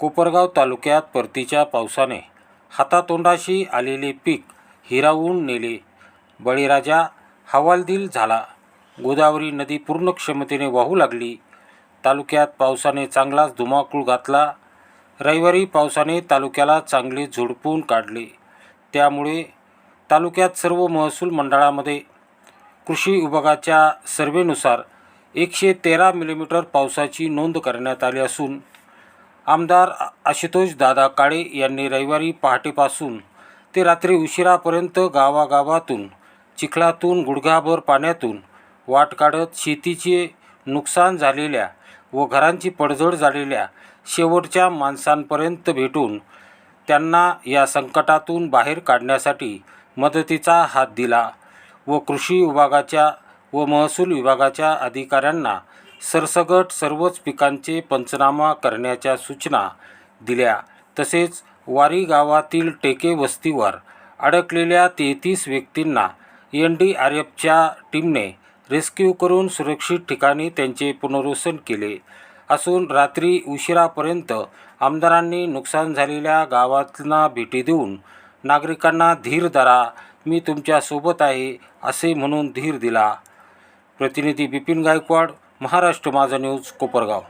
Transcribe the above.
कोपरगाव तालुक्यात परतीच्या पावसाने हातातोंडाशी आलेले पीक हिरावून नेले. बळीराजा हवालदिल झाला. गोदावरी नदी पूर्ण क्षमतेने वाहू लागली. तालुक्यात पावसाने चांगलाच धुमाकूळ घातला. रविवारी पावसाने तालुक्याला चांगले झोडपून काढले. त्यामुळे तालुक्यात सर्व महसूल मंडळामध्ये कृषी विभागाच्या सर्वेनुसार एकशे तेरा मिलीमीटर पावसाची नोंद करण्यात आली असून आमदार आशुतोष दादा काळे यांनी रविवारी पहाटेपासून ते रात्री उशिरापर्यंत गावागावातून चिखलातून गुडघाभर पाण्यातून वाट काढत शेतीचे नुकसान झालेल्या व घरांची पडझड झालेल्या शेवटच्या माणसांपर्यंत भेटून त्यांना या संकटातून बाहेर काढण्यासाठी मदतीचा हात दिला व कृषी विभागाच्या व महसूल विभागाच्या अधिकाऱ्यांना सरसगट सर्वच पिकांचे पंचनामा करण्याच्या सूचना दिल्या. तसेच वारी गावातील टेके वस्तीवर अडकलेल्या तेहतीस व्यक्तींना एन डी आर एफच्या टीमने रेस्क्यू करून सुरक्षित ठिकाणी त्यांचे पुनर्वसन केले. असून रात्री उशिरापर्यंत आमदारांनी नुकसान झालेल्या गावांना भेटी देऊन नागरिकांना धीर धरा मी तुमच्यासोबत आहे असे म्हणून धीर दिला. प्रतिनिधी बिपिन गायकवाड महाराष्ट्र माझा न्यूज कोपरगाव.